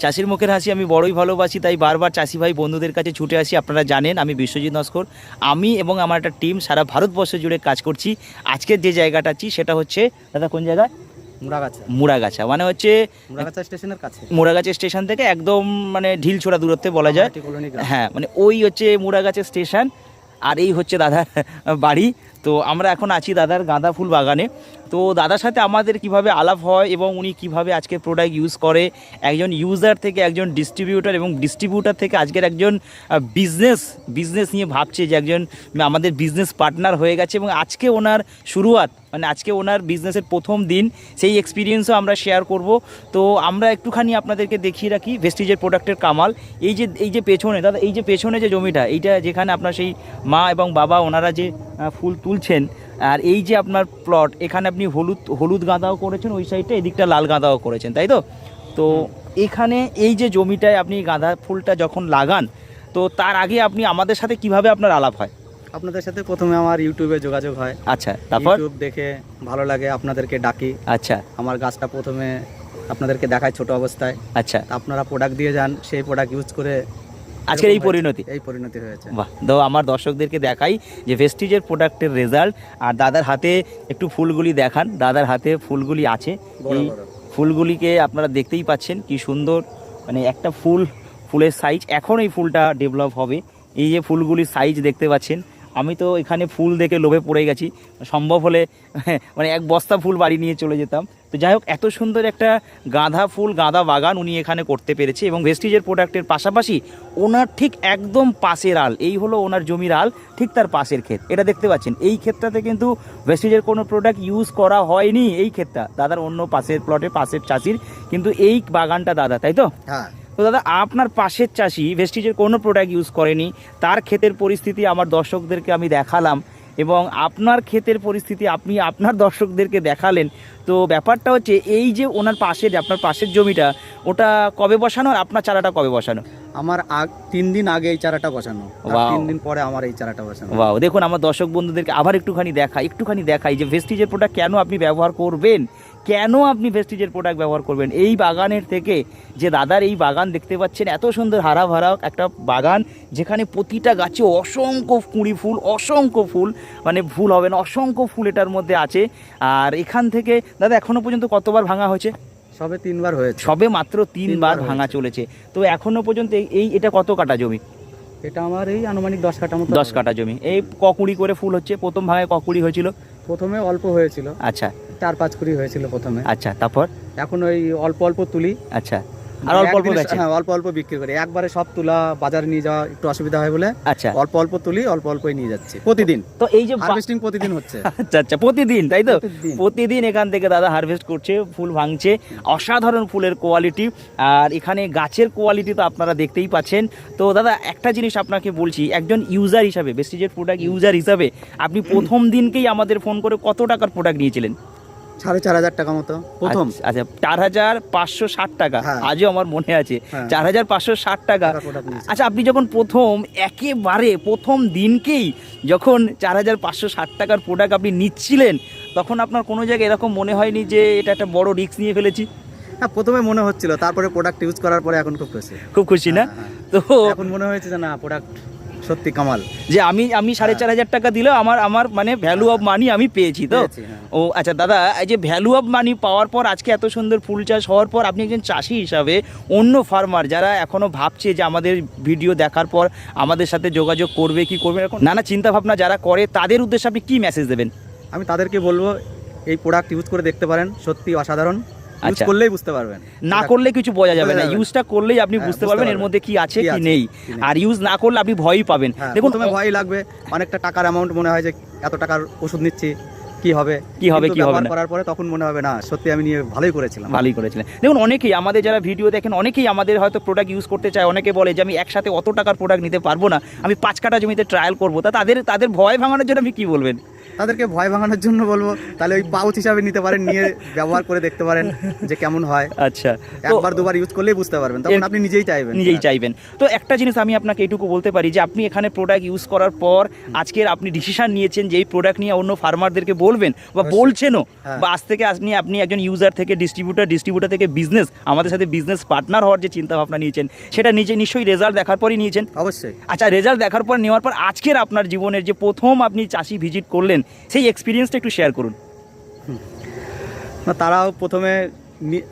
চাষির মুখের হাসি আমি বড়ই ভালোবাসি তাই বারবার চাষি ভাই বন্ধুদের কাছে ছুটে আসি। আপনারা জানেন আমি বিশ্বজিৎ নস্কর। আমি এবং আমার একটা টিম সারা ভারতবর্ষ জুড়ে কাজ করছি। আজকের যে জায়গাটা আছি সেটা হচ্ছে দাদা কোন জায়গা মুড়াগাছা। মুড়াগাছা মানে হচ্ছে মুড়াগাছা স্টেশনের কাছে। মুড়াগাছা স্টেশন থেকে একদম মানে ঢিল ছোড়া দূরত্বে বলা যায়। হ্যাঁ মানে ওই হচ্ছে মুড়াগাছা স্টেশন। আর এই হচ্ছে দাদার বাড়ি। তো আমরা এখন আছি দাদার গাঁদা ফুল বাগানে। তো দাদার সাথে আমাদের কীভাবে আলাপ হয় এবং উনি কীভাবে আজকে প্রোডাক্ট ইউজ করে, একজন ইউজার থেকে একজন ডিস্ট্রিবিউটার এবং ডিস্ট্রিবিউটার থেকে আজকের একজন বিজনেস বিজনেস নিয়ে ভাবছে যে একজন আমাদের বিজনেস পার্টনার হয়ে গেছে এবং আজকে ওনার শুরুয়াত মানে আজকে ওনার বিজনেসের প্রথম দিন, সেই এক্সপিরিয়েন্সও আমরা শেয়ার করব। তো আমরা একটুখানি আপনাদেরকে দেখিয়ে রাখি ভেস্টিজের প্রোডাক্টের কামাল। এই যে এই যে পেছনে, দাদা, এই যে পেছনে যে জমিটা, এইটা যেখানে আপনার সেই মা এবং বাবা, ওনারা যে ফুল তুলছেন আর এই যে আপনার প্লট এখানে আপনি হলুদ হলুদ গাঁদাও করেছেন ওই সাইডটা এদিকটা লাল গাঁদাও করেছেন তাই তো? তো এখানে এই যে জমিটায় আপনি গাঁদা ফুলটা যখন লাগান তো তার আগে আপনি আমাদের সাথে কীভাবে আপনার আলাপ হয়? আপনাদের সাথে প্রথমে আমার ইউটিউবে যোগাযোগ হয়। আচ্ছা তারপর? ইউটিউব দেখে ভালো লাগে আপনাদেরকে ডাকি। আচ্ছা। আমার গাছটা প্রথমে আপনাদেরকে দেখায় ছোট অবস্থায়। আচ্ছা। আপনারা প্রোডাক্ট দিয়ে যান সেই প্রোডাক্ট ইউজ করে আজকের এই পরিণতি। এই পরিণতি হয়েছে। বাহ তো আমার দর্শকদেরকে দেখাই যে ভেস্টিজের প্রোডাক্টের রেজাল্ট আর দাদার হাতে একটু ফুলগুলি দেখান দাদার হাতে ফুলগুলি আছে। এই ফুলগুলিকে আপনারা দেখতেই পাচ্ছেন কি সুন্দর মানে একটা ফুল ফুলের সাইজ এখন এই ফুলটা ডেভেলপ হবে। এই যে ফুলগুলির সাইজ দেখতে পাচ্ছেন আমি তো এখানে ফুল দেখে লোভে পড়ে গেছি। সম্ভব হলে মানে এক বস্তা ফুল বাড়ি নিয়ে চলে যেতাম। তো যাই হোক, এত সুন্দর একটা গাঁদা ফুল গাঁদা বাগান উনি এখানে করতে পেরেছে এবং ভেস্টিজের প্রোডাক্টের পাশাপাশি ওনার ঠিক একদম পাশের আল, এই হলো ওনার জমির আল, ঠিক তার পাশের ক্ষেত। এটা দেখতে পাচ্ছেন, এই ক্ষেতটাতে কিন্তু ভেস্টিজের কোনো প্রোডাক্ট ইউজ করা হয়নি এই ক্ষেতটা। দাদার অন্য পাশের প্লটে পাশের চাষির, কিন্তু এই বাগানটা দাদা, তাই তো? হ্যাঁ। তো দাদা আপনার পাশের চাষি ভেস্টিজের কোনো প্রোডাক্ট ইউজ করেনি তার ক্ষেতের পরিস্থিতি আমার দর্শকদেরকে আমি দেখালাম এবং আপনার ক্ষেতের পরিস্থিতি আপনি আপনার দর্শকদেরকে দেখালেন। তো ব্যাপারটা হচ্ছে এই যে ওনার পাশের আপনার পাশের জমিটা ওটা কবে বসানো আর আপনার চারাটা কবে বসানো? আমার আগ তিন দিন আগে এই চারাটা বসানো। তিন দিন পরে আমার এই চারাটা বসানো। বাও দেখুন আমার দর্শক বন্ধুদেরকে আবার একটুখানি দেখাই একটুখানি দেখাই যে ভেস্টিজের প্রোডাক্ট কেন আপনি ব্যবহার করবেন? কেন আপনি ভেস্টিজের প্রোডাক্ট ব্যবহার করবেন? এই বাগানের থেকে যে দাদার এই বাগান দেখতে পাচ্ছেন এত সুন্দর হারা ভরা একটা বাগান যেখানে প্রতিটা গাছে অসংখ্য কুঁড়ি ফুল অসংখ্য ফুল মানে ভুল হবে না অসংখ্য ফুল এটার মধ্যে আছে। আর এখান থেকে দাদা এখনও পর্যন্ত কতবার ভাঙা হয়েছে? সবে তিনবার হয়েছে। সবে মাত্র তিনবার ভাঙা চলেছে। তো এখনও পর্যন্ত এই- এটা কত কাটা জমি? এটা আমার এই আনুমানিক দশ কাটা মতো দশ। কাটা জমি। এই ককুড়ি করে ফুল হচ্ছে? প্রথম ভাঙায় ককুড়ি হয়েছিল? প্রথমে অল্প হয়েছিল। আচ্ছা। চার পাঁচ কুড়ি হয়েছিল প্রথমে। আচ্ছা তারপর? এখন ওই অল্প অল্প তুলি। আচ্ছা আর অল্প অল্প বেচে? হ্যাঁ অল্প অল্প বিক্রি করি। একবারে সব তুলা বাজারে নিয়ে যাওয়া একটু অসুবিধা হয় বলে আচ্ছা। অল্প অল্প তুলি অল্প অল্পই নিয়ে যাচ্ছি। প্রতিদিন। তো এই যে হারভেস্টিং প্রতিদিন হচ্ছে। আচ্ছা আচ্ছা প্রতিদিন তাই তো? প্রতিদিন। প্রতিদিন এখান থেকে দাদা হারভেস্ট করছে ফুল ভাঙছে। অসাধারণ ফুলের কোয়ালিটি আর এখানে গাছের কোয়ালিটি তো আপনারা দেখতেই পাচ্ছেন। তো দাদা একটা জিনিস আপনাকে বলছি একজন ইউজার হিসাবে বেস্টিজের প্রোডাক্ট ইউজার হিসাবে আপনি প্রথম দিনকেই আমাদের ফোন করে কত টাকার প্রোডাক্ট নিয়েছিলেন? সাড়ে চার হাজার টাকা মতো। প্রথম? আচ্ছা, আচ্ছা চার হাজার পাঁচশো ষাট টাকা। হ্যাঁ। আজও আমার মনে আছে। হ্যাঁ। চার হাজার পাঁচশো ষাট টাকা। আচ্ছা আপনি যখন প্রথম একেবারে প্রথম দিনকেই যখন চার হাজার পাঁচশো ষাট টাকার প্রোডাক্ট আপনি নিচ্ছিলেন তখন আপনার কোনো জায়গায় এরকম মনে হয়নি যে এটা একটা বড় রিস্ক নিয়ে ফেলেছি? হ্যাঁ প্রথমে মনে হচ্ছিল তারপরে প্রোডাক্ট ইউজ করার পরে এখন খুব খুশি। খুব খুশি না? হ্যাঁ, তো এখন মনে হয়েছে যে না প্রোডাক্ট সত্যি কামাল যে আমি আমি সাড়ে হ্যাঁ। চার হাজার টাকা দিলে আমার আমার মানে ভ্যালু অফ মানি আমি পেয়েছি তো হ্যাঁ। ও আচ্ছা দাদা এই যে ভ্যালু অফ মানি পাওয়ার পর আজকে এত সুন্দর ফুল চাষ হওয়ার পর আপনি একজন চাষি হিসাবে অন্য ফার্মার যারা এখনও ভাবছে যে আমাদের ভিডিও দেখার পর আমাদের সাথে যোগাযোগ করবে কি করবে এরকম নানা চিন্তা ভাবনা যারা করে তাদের উদ্দেশ্যে আপনি কি মেসেজ দেবেন আমি তাদেরকে বলব এই প্রোডাক্ট ইউজ করে দেখতে পারেন সত্যি অসাধারণ ইউজ আচ্ছা। করলেই বুঝতে পারবেন। না করলে কিছু বোঝা যাবে না। ইউজটা করলেই আপনি হ্যাঁ, বুঝতে পারবেন এর মধ্যে কি আছে কি নেই। আর ইউজ না করলে আপনি ভয়ই পাবেন। হ্যাঁ দেখুন ভয় লাগবে অনেকটা টাকার অ্যামাউন্ট মনে হয় যে এত টাকার ওষুধ নিচ্ছি কি হবে? কি হবে, কি হবে করার পরে তখন মনে হবে না সত্যি আমি নিয়ে ভালোই করেছিলাম। ভালোই করেছিলেন। দেখুন অনেকেই আমাদের যারা ভিডিও দেখেন অনেকেই আমাদের হয়তো প্রোডাক্ট ইউজ করতে চায়। অনেকে বলে যে আমি একসাথে অত টাকার প্রোডাক্ট নিতে পারব না। আমি পাঁচ কাটা জমিতে ট্রায়াল করব। তা তাদের তাদের ভয় ভাঙানোর জন্য আপনি কি বলবেন? তাদেরকে ভয় ভাঙানোর জন্য বলব তাহলে ওই পাউচ হিসাবে নিতে পারেন নিয়ে ব্যবহার করে দেখতে পারেন যে কেমন হয়। আচ্ছা একবার দুবার ইউজ করলেই বুঝতে পারবেন তখন আপনি নিজেই চাইবেন। নিজেই চাইবেন। তো একটা জিনিস আমি আপনাকে এইটুকু বলতে পারি যে আপনি এখানে প্রোডাক্ট ইউজ করার পর আজকের আপনি ডিসিশন নিয়েছেন যে এই প্রোডাক্ট নিয়ে অন্য ফার্মারদেরকে বলবেন বা বলছেনও হ্যাঁ। বা আজ থেকে আপনি আপনি একজন ইউজার থেকে ডিস্ট্রিবিউটার ডিস্ট্রিবিউটার থেকে বিজনেস আমাদের সাথে বিজনেস পার্টনার হওয়ার যে চিন্তা ভাবনা নিয়েছেন সেটা নিজে নিশ্চয়ই রেজাল্ট দেখার পরই নিয়েছেন। অবশ্যই। আচ্ছা রেজাল্ট দেখার পর নেওয়ার পর আজকের আপনার জীবনের যে প্রথম আপনি চাষি ভিজিট করলেন সেই এক্সপিরিয়েন্সটা একটু শেয়ার করুন। তারাও প্রথমে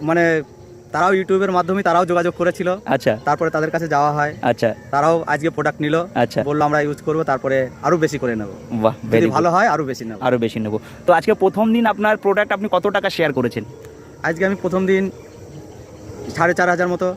মানে তারাও ইউটিউবের মাধ্যমে তারাও যোগাযোগ করেছিল। আচ্ছা। তারপরে তাদের কাছে যাওয়া হয়। আচ্ছা। তারাও আজকে প্রোডাক্ট নিল। আচ্ছা। বলল আমরা ইউজ করব তারপরে আরও বেশি করে নেব। বাহ যদি ভালো হয় আরও বেশি নেব। আরও বেশি নেব। তো আজকে প্রথম দিন আপনার প্রোডাক্ট আপনি কত টাকা শেয়ার করেছেন? আজকে আমি প্রথম দিন সাড়ে চার হাজার মতো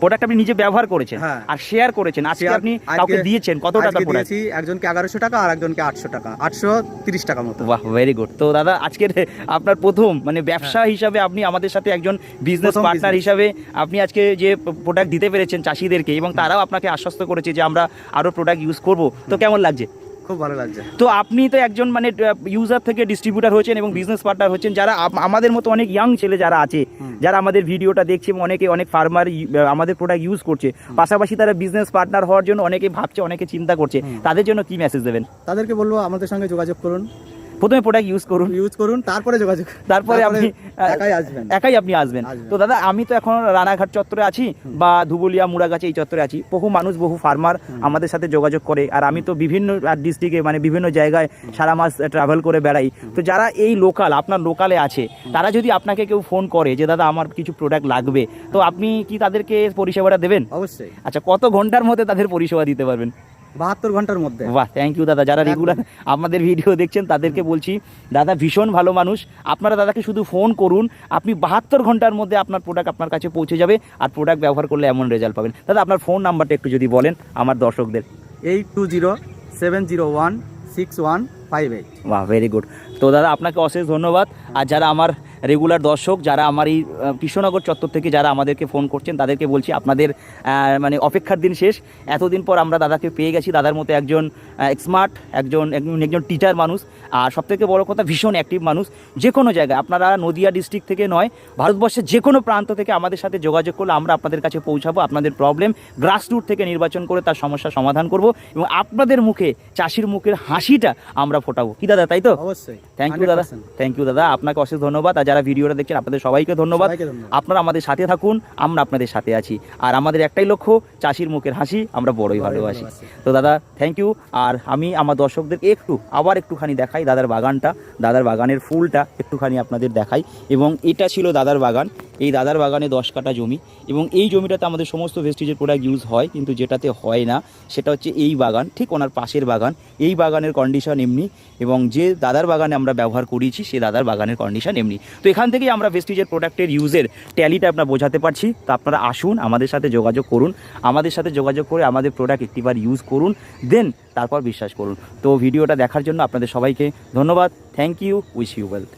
প্রোডাক্ট আপনি নিজে ব্যবহার করেছেন হ্যাঁ। আর শেয়ার করেছেন। আজকে আপনি কাউকে দিয়েছেন। কত টাকা দিয়েছি একজনকে এগারোশো টাকা আর একজনকে আটশো টাকা। আটশো তিরিশ টাকা মতো। বাহ ভেরি গুড তো দাদা আজকের আপনার প্রথম মানে ব্যবসা হিসাবে আপনি আমাদের সাথে একজন বিজনেস হ্যাঁ। পার্টনার হিসাবে আপনি আজকে যে প্রোডাক্ট দিতে পেরেছেন চাষিদেরকে এবং তারাও আপনাকে আশ্বস্ত করেছে যে আমরা আরও প্রোডাক্ট ইউজ করব। তো কেমন লাগছে? খুব ভালো লাগছে। তো আপনি তো একজন মানে ইউজার থেকে ডিস্ট্রিবিউটার হয়েছেন এবং বিজনেস পার্টনার হচ্ছেন। যারা আমাদের মতো অনেক ইয়াং ছেলে যারা আছে যারা আমাদের ভিডিওটা দেখছে এবং অনেকে অনেক ফার্মার আমাদের প্রোডাক্ট ইউজ করছে পাশাপাশি তারা বিজনেস পার্টনার হওয়ার জন্য অনেকে ভাবছে অনেকে চিন্তা করছে। তাদের জন্য কি মেসেজ দেবেন? তাদেরকে বলব আমাদের সঙ্গে যোগাযোগ করুন। প্রথমে প্রোডাক্ট ইউজ করুন। ইউজ করুন তারপরে যোগাযোগ। তারপরে আপনি একাই আসবেন। একাই আপনি আসবেন। তো দাদা আমি তো এখন রানাঘাট চত্বরে আছি বা ধুবুলিয়া মুড়াগাছি এই চত্বরে আছি। বহু মানুষ বহু ফার্মার আমাদের সাথে যোগাযোগ করে আর আমি তো বিভিন্ন ডিস্ট্রিক্টে মানে বিভিন্ন জায়গায় সারা মাস ট্রাভেল করে বেড়াই। তো যারা এই লোকাল আপনার লোকালে আছে তারা যদি আপনাকে কেউ ফোন করে যে দাদা আমার কিছু প্রোডাক্ট লাগবে। তো আপনি কি তাদেরকে পরিষেবাটা দেবেন? অবশ্যই। আচ্ছা কত ঘণ্টার মধ্যে তাদের পরিষেবা দিতে পারবেন? বাহাত্তর ঘণ্টার মধ্যে। বাহ থ্যাংক ইউ দাদা। যারা রেগুলার আমাদের ভিডিও দেখছেন তাদেরকে বলছি দাদা ভীষণ ভালো মানুষ। আপনারা দাদাকে শুধু ফোন করুন আপনি বাহাত্তর ঘণ্টার মধ্যে আপনার প্রোডাক্ট আপনার কাছে পৌঁছে যাবে আর প্রোডাক্ট ব্যবহার করলে এমন রেজাল্ট পাবেন। দাদা আপনার ফোন নাম্বারটা একটু যদি বলেন আমার দর্শকদের। Eight two zero seven zero one six one five eight বাহ ভেরি গুড তো দাদা আপনাকে অশেষ ধন্যবাদ। আর যারা আমার রেগুলার দর্শক যারা আমার এই কৃষ্ণনগর চত্বর থেকে যারা আমাদেরকে ফোন করছেন তাদেরকে বলছি আপনাদের মানে অপেক্ষার দিন শেষ। এতদিন পর আমরা দাদাকে পেয়ে গেছি দাদার মতো একজন স্মার্ট একজন একজন- টিচার মানুষ। আর সবথেকে বড় কথা ভীষণ অ্যাক্টিভ মানুষ। যে কোনো জায়গায় আপনারা নদিয়া ডিস্ট্রিক্ট থেকে নয় ভারতবর্ষের যে কোনো প্রান্ত থেকে আমাদের সাথে যোগাযোগ করলে আমরা আপনাদের কাছে পৌঁছাবো আপনাদের প্রবলেম গ্রাসরুট থেকে নির্বাচন করে তার সমস্যার সমাধান করব এবং আপনাদের মুখে চাষির মুখের হাসিটা আমরা ফোটাবো। কি দাদা তাই তো? অবশ্যই। থ্যাংক ইউ দাদা। থ্যাংক ইউ দাদা। আপনাকে অশেষ ধন্যবাদ। আর যারা ভিডিওটা দেখছেন আপনাদের সবাইকে ধন্যবাদ। আপনারা আমাদের সাথে থাকুন আমরা আপনাদের সাথে আছি। আর আমাদের একটাই লক্ষ্য চাষির মুখের হাসি আমরা বড়ই ভালোবাসি। তো দাদা থ্যাংক ইউ আর আমি আমার দর্শকদের একটু আবার একটুখানি দেখাই দাদার বাগানটা দাদার বাগানের ফুলটা একটুখানি আপনাদের দেখাই। এবং এটা ছিল দাদার বাগান এই দাদার বাগানে দশ কাটা জমি এবং এই জমিটাতে আমাদের সমস্ত ভেস্টিজের প্রোডাক্ট ইউজ হয়, কিন্তু যেটাতে হয় না, সেটা হচ্ছে এই বাগান, ঠিক ওনার পাশের বাগান। এই বাগানের কন্ডিশন এমনি এবং যে দাদার বাগানে আমরা ব্যবহার করিয়েছি সে দাদার বাগানের কন্ডিশন এমনি। তো এখান থেকেই আমরা ভেস্টিজের প্রোডাক্টের ইউজের ট্যালিটা আপনার বোঝাতে পারছি। তো আপনারা আসুন, আমাদের সাথে যোগাযোগ করুন। আমাদের সাথে যোগাযোগ করে আমাদের প্রোডাক্ট একটিবার ইউজ করুন দেন তারপর বিশ্বাস করুন। তো ভিডিওটা দেখার জন্য আপনাদের সবাইকে ধন্যবাদ। Thank you wish you wealth